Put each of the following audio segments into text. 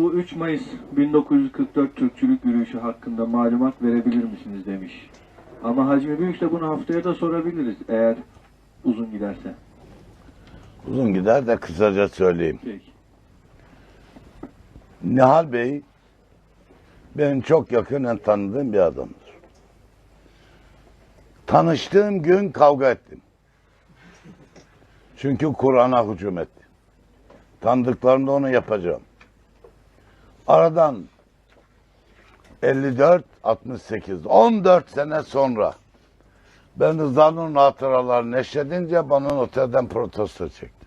Bu 3 Mayıs 1944 Türkçülük yürüyüşü hakkında malumat verebilir misiniz demiş. Ama Hacmi Büyük de bunu haftaya da sorabiliriz eğer uzun giderse. Uzun gider de kısaca söyleyeyim. Peki. Nihal Bey benim çok yakinen tanıdığım bir adamdır. Tanıştığım gün kavga ettim. Çünkü Kur'an'a hücum etti. Tanıdıklarımda onu yapacağım. Aradan 54 68 14 sene sonra ben Rıza Nur'un hatıralarını neşredince bana otelden protesto çekti.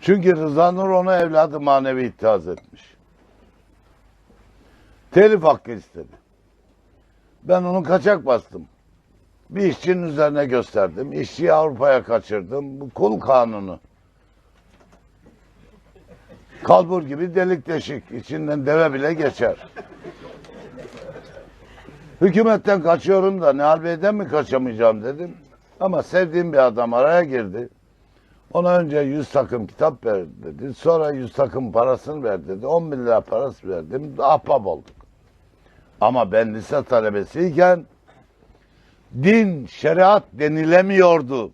Çünkü Rıza Nur onu evladı manevi itiraz etmiş. Telif hakkı istedi. Ben onu kaçak bastım. Bir işçinin üzerine gösterdim. İşçiyi Avrupa'ya kaçırdım. Bu kul kanunu. Kalbur gibi delik deşik. İçinden deve bile geçer. Hükümetten kaçıyorum da Nihal Bey'den mi kaçamayacağım dedim. Ama sevdiğim bir adam araya girdi. Ona önce 100 takım kitap ver dedi. Sonra 100 takım parasını ver dedi. 10 bin lira parası verdim. Ahbap olduk. Ama ben lise talebesiyken din, şeriat denilemiyordu.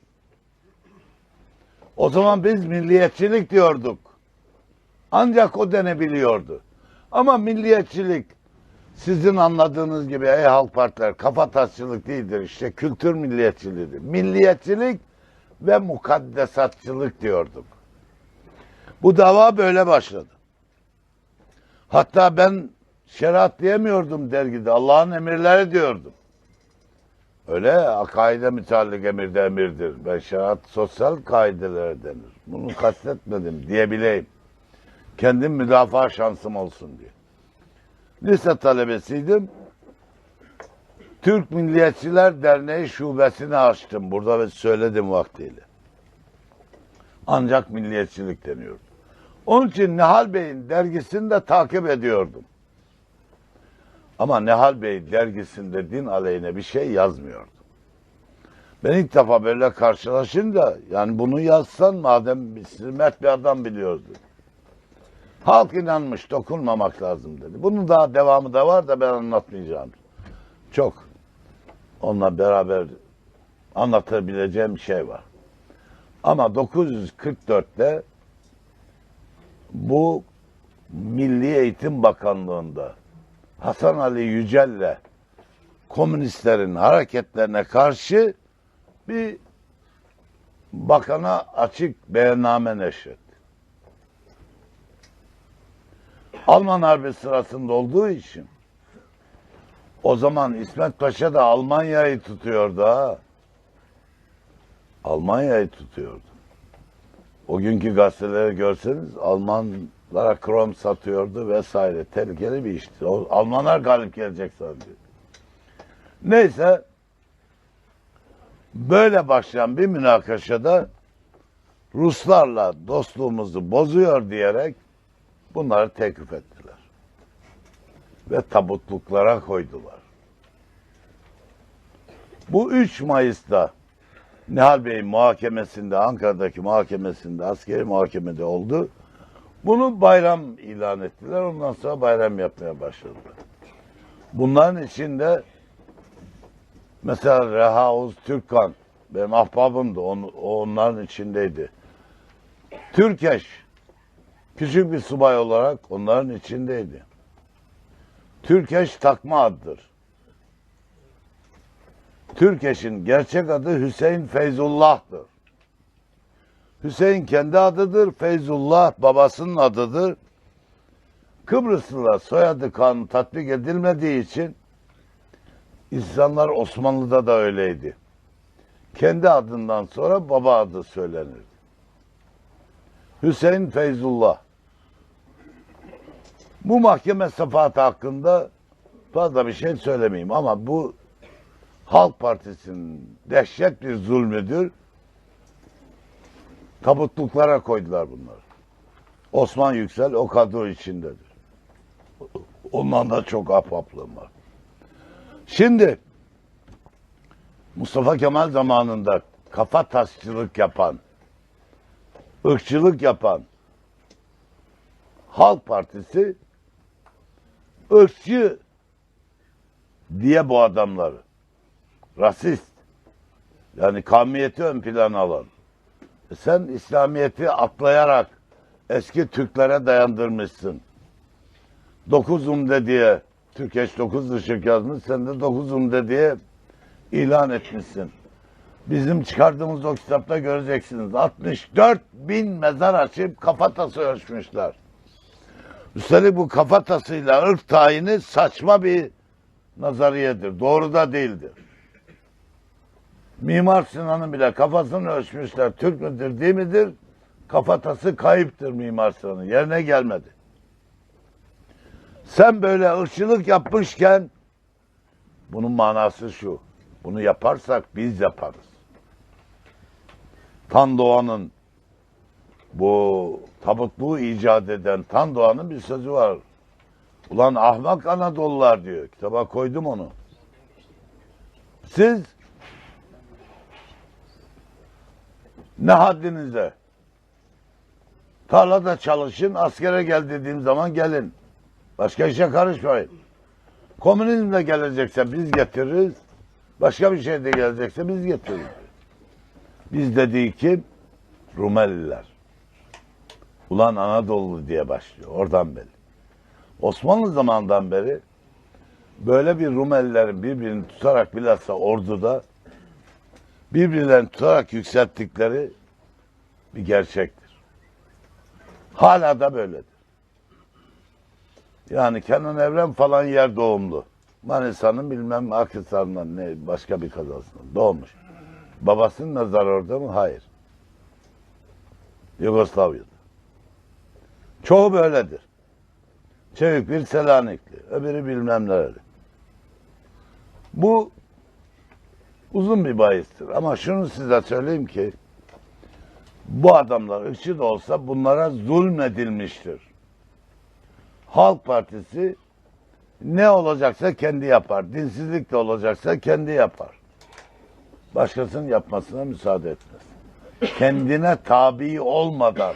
O zaman biz milliyetçilik diyorduk. Ancak o denebiliyordu. Ama milliyetçilik sizin anladığınız gibi ey halk partiler kafa tasçılık değildir işte kültür milliyetçiliğidir. Milliyetçilik ve mukaddesatçılık diyorduk. Bu dava böyle başladı. Hatta ben şeriat diyemiyordum dergide. Allah'ın emirleri diyordum. Öyle akaide müteallik emirde emirdir. Ben şeriat sosyal kaidelere denir. Bunu kastetmedim diyebileyim. Kendim müdafaa şansım olsun diye. Lise talebesiydim. Türk Milliyetçiler Derneği şubesini açtım. Burada ve söyledim vaktiyle. Ancak milliyetçilik deniyordu. Onun için Nihal Bey'in dergisini de takip ediyordum. Ama Nihal Bey dergisinde din aleyhine bir şey yazmıyordu. Ben ilk defa böyle karşılaşınca yani bunu yazsan madem bir mert bir adam biliyordu. Halk inanmış dokunmamak lazım dedi. Bunun daha devamı da var da ben anlatmayacağım. Çok. Onunla beraber anlatabileceğim şey var. Ama 944'te bu Milli Eğitim Bakanlığı'nda Hasan Ali Yücel'le komünistlerin hareketlerine karşı bir bakana açık beyanname neşretti. Alman Harbi sırasında olduğu için o zaman İsmet Paşa da Almanya'yı tutuyordu ha. Almanya'yı tutuyordu. O günkü gazeteleri görseniz Almanlara krom satıyordu vesaire. Tehlikeli bir işti. O, Almanlar galip gelecek sanıyor. Neyse böyle başlayan bir münakaşada Ruslarla dostluğumuzu bozuyor diyerek bunları tekif ettiler. Ve tabutluklara koydular. Bu 3 Mayıs'ta Nihal Bey'in muhakemesinde, Ankara'daki muhakemesinde, askeri muhakemede oldu. Bunu bayram ilan ettiler. Ondan sonra bayram yapmaya başladılar. Bunların içinde mesela Reha Oğuz Türkkan, benim ahbabımdı, on, onların içindeydi. Türkeş, küçük bir subay olarak onların içindeydi. Türkeş takma addır. Türkeş'in gerçek adı Hüseyin Feyzullah'tır. Hüseyin kendi adıdır, Feyzullah babasının adıdır. Kıbrıslılar soyadı kanunu tatbik edilmediği için insanlar Osmanlı'da da öyleydi. Kendi adından sonra baba adı söylenirdi. Hüseyin Feyzullah. Bu mahkeme sıfatı hakkında fazla bir şey söylemeyeyim ama bu Halk Partisi'nin dehşet bir zulmüdür. Tabutluklara koydular bunları. Osman Yüksel o kadro içindedir. Ondan da çok ahbaplığım var. Şimdi Mustafa Kemal zamanında kafa tasçılık yapan, ırkçılık yapan Halk Partisi ırkçı diye bu adamları. Rasist. Yani kavmiyeti ön plana alan. E sen İslamiyet'i atlayarak eski Türklere dayandırmışsın. Dokuz umde diye Türkeş dokuz ışık yazmış. Sen de dokuz umde diye ilan etmişsin. Bizim çıkardığımız o kitapta göreceksiniz. 64 bin mezar açıp kafatası ölçmüşler. Üstelik bu kafatasıyla ırk tayini saçma bir nazariyedir. Doğru da değildir. Mimar Sinan'ın bile kafasını ölçmüşler. Türk müdür değil midir? Kafatası kayıptır Mimar Sinan'ın. Yerine gelmedi. Sen böyle ırkçılık yapmışken bunun manası şu. Bunu yaparsak biz yaparız. Tan Doğan'ın bu tabutluğu icat eden Tan Doğan'ın bir sözü var. Ulan ahmak Anadolular diyor. Kitaba koydum onu. Siz ne haddinize tarlada çalışın, askere gel dediğim zaman gelin. Başka işe karışmayın. Komünizm de gelecekse biz getiririz. Başka bir şey de gelecekse biz getiririz. Biz dediği kim? Rumeliler. Ulan Anadolu diye başlıyor. Oradan belli. Osmanlı zamanından beri böyle bir Rumelilerin birbirini tutarak bilhassa orduda birbirlerini tutarak yükselttikleri bir gerçektir. Hala da böyledir. Yani Kenan Evren falan yer doğumlu. Manisa'nın bilmem Akhisar'ından ne başka bir kazasından doğmuş. Babasının mezarı orada mı? Hayır. Yugoslavya'da. Çoğu böyledir. Çevik bir Selanikli, öbürü bilmem nereli. Bu uzun bir bahistir. Ama şunu size söyleyeyim ki bu adamlar ırkçı da olsa bunlara zulmedilmiştir. Halk Partisi ne olacaksa kendi yapar. Dinsizlik de olacaksa kendi yapar. Başkasının yapmasına müsaade etmez. Kendine tabi olmadan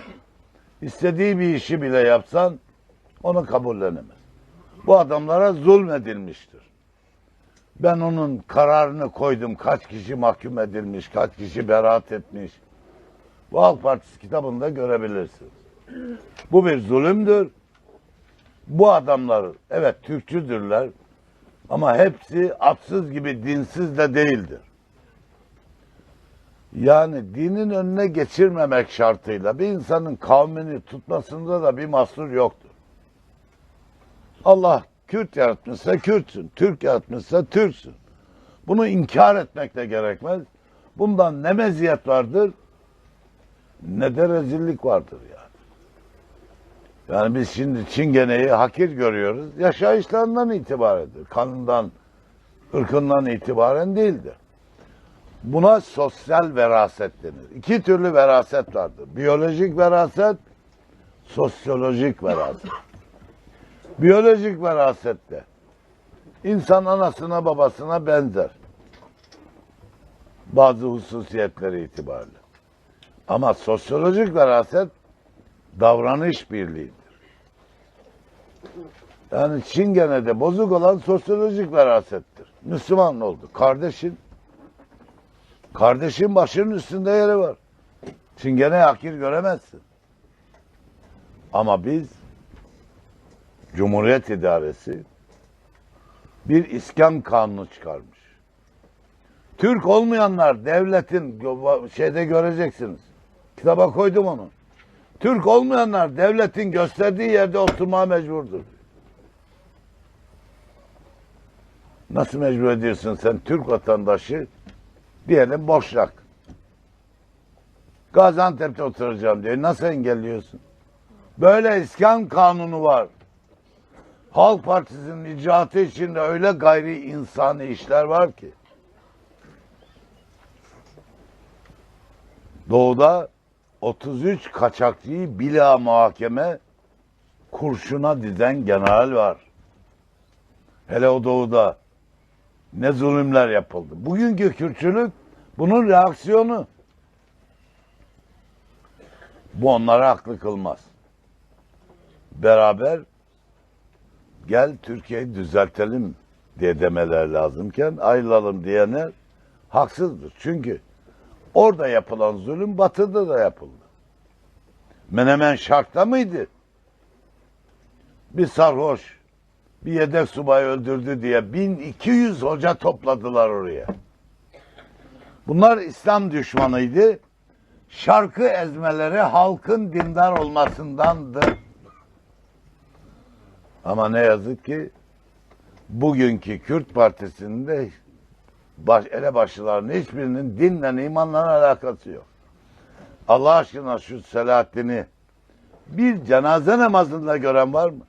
istediği bir işi bile yapsan onu kabullenemez. Bu adamlara zulmedilmiştir. Ben onun kararını koydum. Kaç kişi mahkum edilmiş, kaç kişi beraat etmiş. Bu Halk Partisi kitabında görebilirsiniz. Bu bir zulümdür. Bu adamlar evet Türkçüdürler ama hepsi atsız gibi dinsiz de değildir. Yani dinin önüne geçirmemek şartıyla bir insanın kavmini tutmasında da bir mahsur yoktur. Allah Kürt yaratmışsa Kürtsün, Türk yaratmışsa Türksün. Bunu inkar etmek de gerekmez. Bundan ne meziyet vardır ne de rezillik vardır yani. Yani biz şimdi Çingene'yi hakir görüyoruz. Yaşayışlarından itibarendir. Kanından, ırkından itibaren değildir. Buna sosyal veraset denir. İki türlü veraset vardır. Biyolojik veraset, sosyolojik veraset. Biyolojik verasette insan anasına babasına benzer. Bazı hususiyetleri itibariyle. Ama sosyolojik veraset davranış birliğidir. Yani Çingene'de bozuk olan sosyolojik verasettir. Müslüman oldu. Kardeşin kardeşin başının üstünde yeri var. Çingene hakir göremezsin. Ama biz Cumhuriyet İdaresi bir iskan kanunu çıkarmış. Türk olmayanlar devletin şeyde göreceksiniz. Kitaba koydum onu. Türk olmayanlar devletin gösterdiği yerde oturmaya mecburdur. Nasıl mecbur ediyorsun sen Türk vatandaşı? Diyelim Boşnak. Gaziantep'te oturacağım diyor. Nasıl engelliyorsun? Böyle iskan kanunu var. Halk Partisi'nin icraatı içinde öyle gayri insani işler var ki. Doğuda 33 kaçakçıyı bila muhakeme kurşuna dizen general var. Hele o doğuda ne zulümler yapıldı. Bugünkü Kürtçülük bunun reaksiyonu. Bu onlara haklı kılmaz. Beraber gel Türkiye'yi düzeltelim diye demeler lazımken ayrılalım diyenler haksızdır. Çünkü orada yapılan zulüm batıda da yapıldı. Menemen şartta mıydı? Bir sarhoş, bir yedek subayı öldürdü diye 1200 hoca topladılar oraya. Bunlar İslam düşmanıydı. Şarkı ezmeleri halkın dindar olmasındandı. Ama ne yazık ki bugünkü Kürt Partisi'nde baş, elebaşıların hiçbirinin dinle imanla alakası yok. Allah aşkına şu Selahattin'i bir cenaze namazında gören var mı?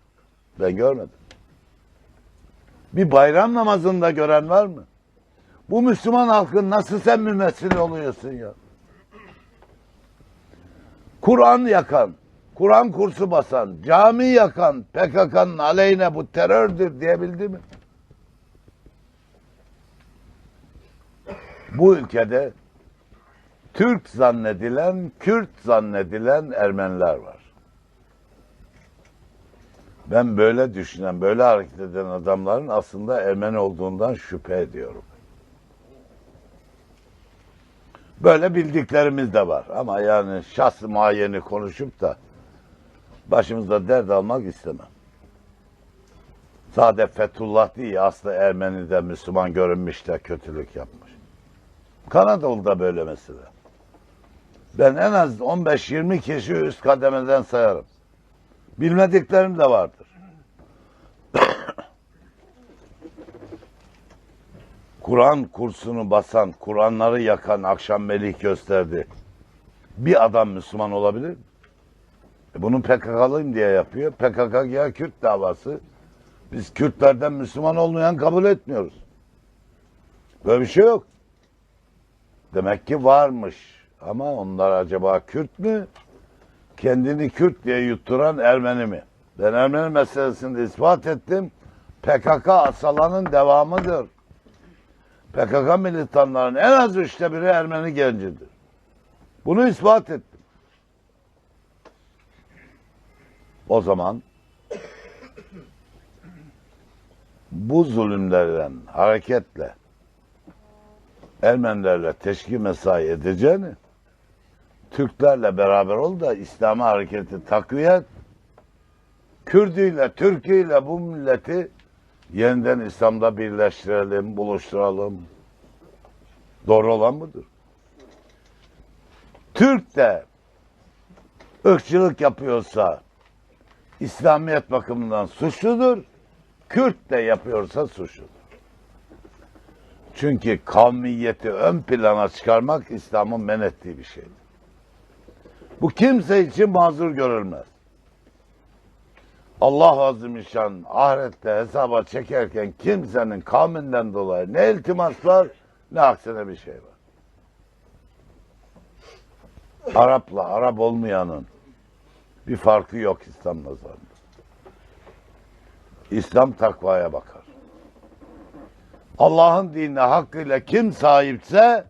Ben görmedim. Bir bayram namazında gören var mı? Bu Müslüman halkın nasıl sen mümessil oluyorsun ya? Kur'an yakan, Kur'an kursu basan, cami yakan PKK'nın aleyhine bu terördür diyebildi mi? Bu ülkede Türk zannedilen, Kürt zannedilen Ermeniler var. Ben böyle düşünen, böyle hareket eden adamların aslında Ermeni olduğundan şüphe ediyorum. Böyle bildiklerimiz de var ama yani şahsı muayyeni konuşup da başımızda dert almak istemem. Sade Fethullah değil aslı Ermeni de Müslüman görünmüş de kötülük yapmış. Kanadalı'da böyle mesela. Ben en az 15-20 kişi üst kademeden sayarım. Bilmediklerim de vardır. Kur'an kursunu basan, Kur'anları yakan akşam melih gösterdi. Bir adam Müslüman olabilir mi? E bunu PKK'lıyım diye yapıyor. PKK ya Kürt davası. Biz Kürtlerden Müslüman olmayan kabul etmiyoruz. Böyle bir şey yok. Demek ki varmış. Ama onlar acaba Kürt mü? Kendini Kürt diye yutturan Ermeni mi? Ben Ermeni meselesinde ispat ettim. PKK asalanın devamıdır. PKK militanlarının en az üçte biri Ermeni gencidir. Bunu ispat ettim. O zaman bu zulümlerden hareketle Ermenilerle teşkil mesai edeceğini Türklerle beraber ol da İslami hareketi takviye et. Kürdüyle, Türküyle bu milleti yeniden İslam'da birleştirelim, buluşturalım. Doğru olan budur. Türk de ırkçılık yapıyorsa İslamiyet bakımından suçludur. Kürt de yapıyorsa suçludur. Çünkü kavmiyeti ön plana çıkarmak İslam'ın men ettiği bir şeydir. Bu kimse için mazur görülmez. Allah Azimüşşan ahirette hesaba çekerken kimsenin kavminden dolayı ne iltimaslar ne aksine bir şey var. Arap'la Arap olmayanın bir farkı yok İslam nazarında. İslam takvaya bakar. Allah'ın dinine hakkıyla kim sahipse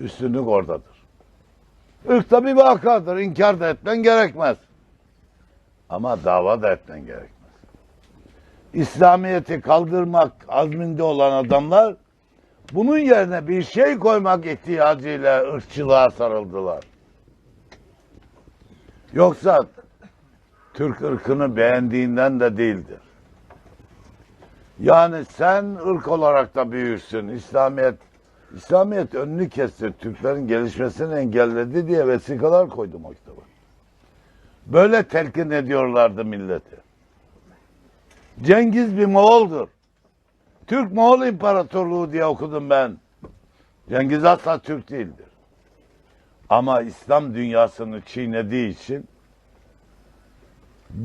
üstünlük oradadır. Irkta bir vakadır. inkar da etmen gerekmez. Ama dava da etmen gerekmez. İslamiyet'i kaldırmak azminde olan adamlar bunun yerine bir şey koymak ihtiyacıyla ırkçılığa sarıldılar. Yoksa Türk ırkını beğendiğinden de değildir. Yani sen ırk olarak da büyürsün. İslamiyet İslamiyet önünü kesti. Türklerin gelişmesini engelledi diye vesikalar koydum o. Böyle telkin ediyorlardı milleti. Cengiz bir Moğol'dur. Türk Moğol İmparatorluğu diye okudum ben. Cengiz asla Türk değildir. Ama İslam dünyasını çiğnediği için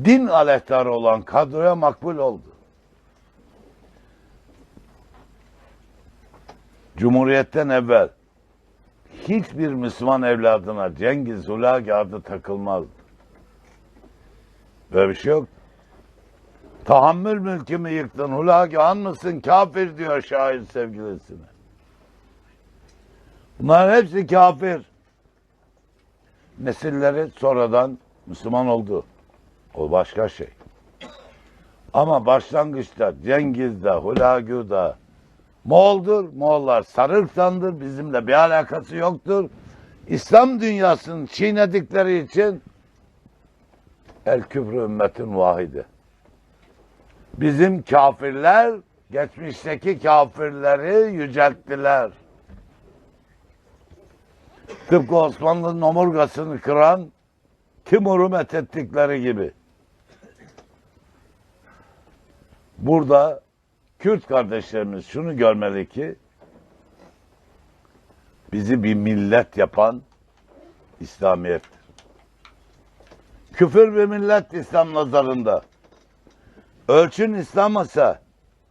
din aleyhtarı olan kadroya makbul oldu. Cumhuriyetten evvel hiçbir Müslüman evladına Cengiz Hulagi adı takılmazdı. Böyle bir şey yok. Tahammül mülkümü yıktın Hulagi han mısın kafir diyor şair sevgilisine. Bunların hepsi kafir. Nesilleri sonradan Müslüman oldu. O başka şey. Ama başlangıçta Cengiz'de, Hulagu'da Moğol'dur. Moğollar Sarıktan'dır. Bizimle bir alakası yoktur. İslam dünyasını çiğnedikleri için el küfrü ümmetin vahidi. Bizim kafirler geçmişteki kafirleri yücelttiler. Tıpkı Osmanlı'nın omurgasını kıran Timur'u methettikleri gibi. Burada Kürt kardeşlerimiz şunu görmeli ki bizi bir millet yapan İslamiyettir. Küfür bir millet İslam nazarında. Ölçün İslam ise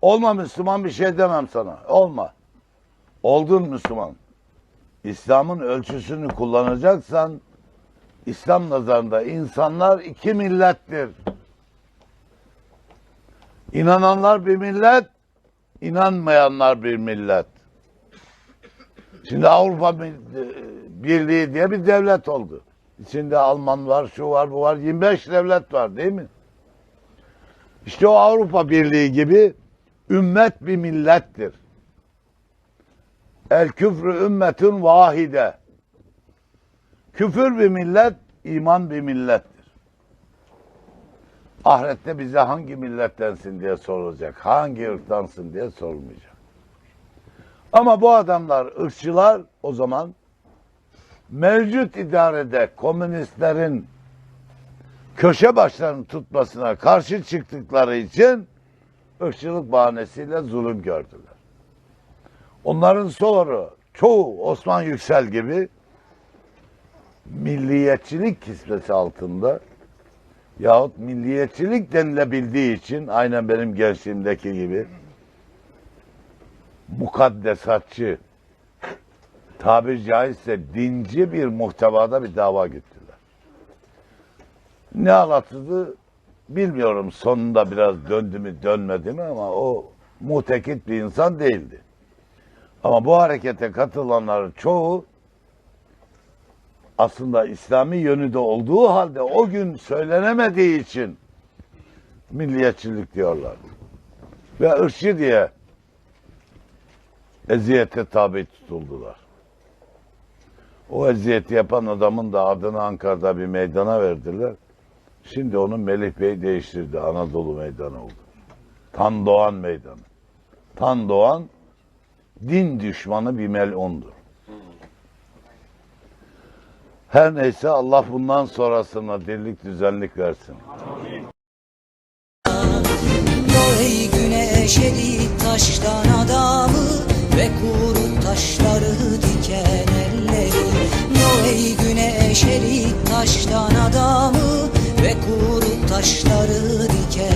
olma Müslüman bir şey demem sana. Olma. Oldun Müslüman. İslam'ın ölçüsünü kullanacaksan İslam nazarında insanlar iki millettir. İnananlar bir millet, inanmayanlar bir millet. Şimdi Avrupa Birliği diye bir devlet oldu. İçinde Alman var, şu var, bu var. 25 devlet var değil mi? İşte o Avrupa Birliği gibi ümmet bir millettir. El küfrü ümmetün vahide. Küfür bir millet, iman bir millettir. Ahirette bize hangi millettensin diye sorulacak. Hangi ırktansın diye sorulmayacak. Ama bu adamlar ırkçılar o zaman mevcut idarede komünistlerin köşe başlarını tutmasına karşı çıktıkları için ırkçılık bahanesiyle zulüm gördüler. Onların sonra çoğu Osman Yüksel gibi milliyetçilik kisvesi altında yahut milliyetçilik denilebildiği için aynen benim gençliğimdeki gibi mukaddesatçı tabir caizse dinci bir muhtevada bir dava güttüler. Ne anlatıldı bilmiyorum sonunda biraz döndü mü dönmedi mi ama o mutekit bir insan değildi. Ama bu harekete katılanların çoğu aslında İslami yönü de olduğu halde o gün söylenemediği için milliyetçilik diyorlar. Ve ırkçı diye eziyete tabi tutuldular. O eziyeti yapan adamın da adını Ankara'da bir meydana verdiler. Şimdi onu Melih Bey değiştirdi. Anadolu Meydanı oldu. Tan Doğan Meydanı. Tan Doğan din düşmanı bir melundur. Her neyse Allah bundan sonrasına dirlik düzenlik versin. Ey güneş taştan adamı ve kuru taşları güneş erit taştan adamı ve kuru taşları diken